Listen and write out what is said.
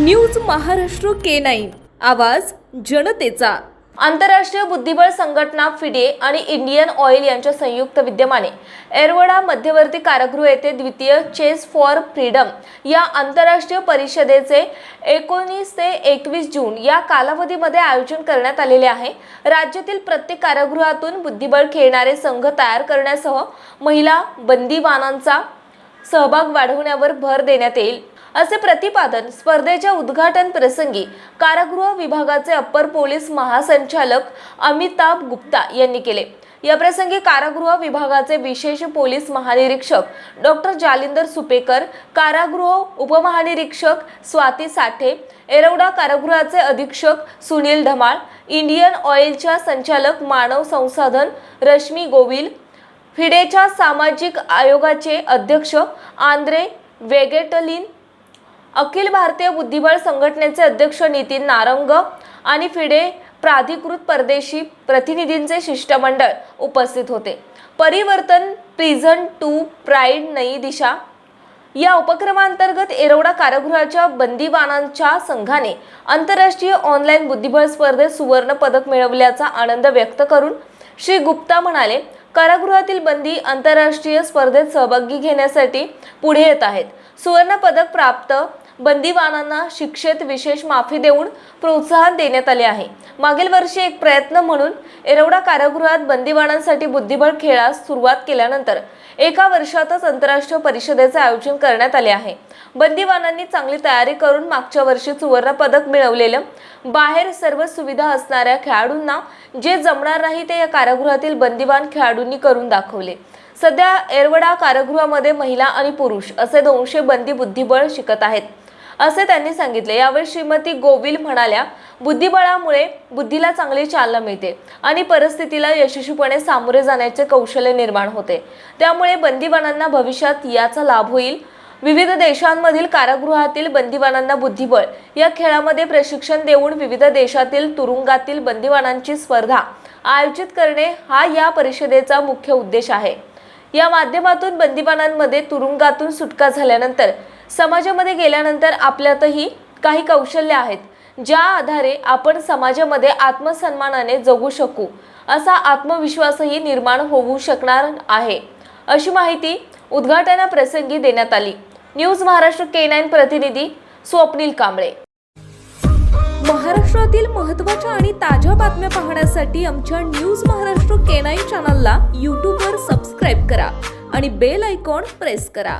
News Maharashtra K nine. आवाज जनतेचा. आंतरराष्ट्रीय बुद्धिबळ संघटना फिडे आणि इंडियन ऑइल यांच्या संयुक्त विद्यमाने एरवडा मध्यवर्ती कारागृह येथे द्वितीय चेस फॉर फ्रीडम या आंतरराष्ट्रीय परिषदेचे एकोणीस ते एकवीस जून या कालावधीमध्ये आयोजन करण्यात आलेले आहे. राज्यातील प्रत्येक कारागृहातून बुद्धिबळ खेळणारे संघ तयार करण्यासह महिला बंदीवानांचा सहभाग वाढवण्यावर भर देण्यात येईल. असे प्रतिपादन स्पर्धेच्या उद्घाटन प्रसंगी कारागृह विभागाचे अप्पर पोलीस महासंचालक अमिताभ गुप्ता यांनी केले. या प्रसंगी कारागृह विभागाचे विशेष पोलीस महानिरीक्षक डॉक्टर जालिंदर सुपेकर कारागृह उपमहानिरीक्षक स्वाती साठे एरवडा कारागृहाचे अधीक्षक सुनील धमाळ इंडियन ऑइलच्या संचालक मानव संसाधन रश्मी गोविल फिडेच्या सामाजिक आयोगाचे अध्यक्ष आंद्रे वेगेटलिन अखिल भारतीय बुद्धिबळ संघटनेचे अध्यक्ष नितीन नारंग आणि फिडे प्राधिकृत परदेशी प्रतिनिधींचे शिष्टमंडळ उपस्थित होते. परिवर्तन प्रिझन टू प्राईड नई दिशा या उपक्रमांतर्गत एरोडा कारागृहाच्या बंदीवानांच्या संघाने आंतरराष्ट्रीय ऑनलाईन बुद्धिबळ स्पर्धेत सुवर्ण पदक मिळवल्याचा आनंद व्यक्त करून श्री गुप्ता म्हणाले कारागृहातील बंदी आंतरराष्ट्रीय स्पर्धेत सहभागी घेण्यासाठी पुढे येत आहेत. सुवर्ण पदक प्राप्त बंदीवानांना शिक्षेत विशेष माफी देऊन प्रोत्साहन देण्यात आले आहे. मागील वर्षी एक प्रयत्न म्हणून एरवडा कारागृहात बंदीवानांसाठी बुद्धिबळ खेळास सुरुवात केल्यानंतर एका वर्षातच आंतरराष्ट्रीय परिषदेचे आयोजन करण्यात आले आहे. बंदीवानांनी चांगली तयारी करून मागच्या वर्षी सुवर्ण पदक मिळवलेलं बाहेर सर्व सुविधा असणाऱ्या खेळाडूंना जे जमणार नाही ते या कारागृहातील बंदीवान खेळाडूंनी करून दाखवले. सध्या एरवडा कारागृहामध्ये महिला आणि पुरुष असे दोनशे बंदी बुद्धिबळ शिकत आहेत. असे त्यांनी सांगितले. यावेळी श्रीमती गोविल म्हणाल्या बुद्धिबळामुळे बुद्धीला चांगली चालना मिळते आणि परिस्थितीला यशस्वीपणे सामोरे जाण्याचे कौशल्य निर्माण होते. त्यामुळे बंदीवानांना भविष्यात याचा लाभ होईल. विविध देशांमधील कारागृहातील बंदीवानांना बुद्धिबळ या खेळामध्ये प्रशिक्षण देऊन विविध देशातील तुरुंगातील बंदीवानांची स्पर्धा आयोजित करणे हा या परिषदेचा मुख्य उद्देश आहे. या माध्यमातून बंदीवानांमध्ये तुरुंगातून सुटका झाल्यानंतर समाजामध्ये गेल्यानंतर आपल्यातही काही कौशल्य आहेत ज्या आधारे आपण समाजामध्ये आत्मसन्मानाने जगू शकू असा आत्मविश्वासही निर्माण होऊ शकणार आहे. अशी माहिती उद्घाटनाप्रसंगी देण्यात आली. न्यूज महाराष्ट्र के नाईन प्रतिनिधी स्वप्नील कांबळे. महाराष्ट्रातील महत्त्वाच्या आणि ताज्या बातम्या पाहण्यासाठी आमच्या न्यूज महाराष्ट्र के नाईन चॅनलला यूट्यूबवर सबस्क्राईब करा आणि बेल आयकॉन प्रेस करा.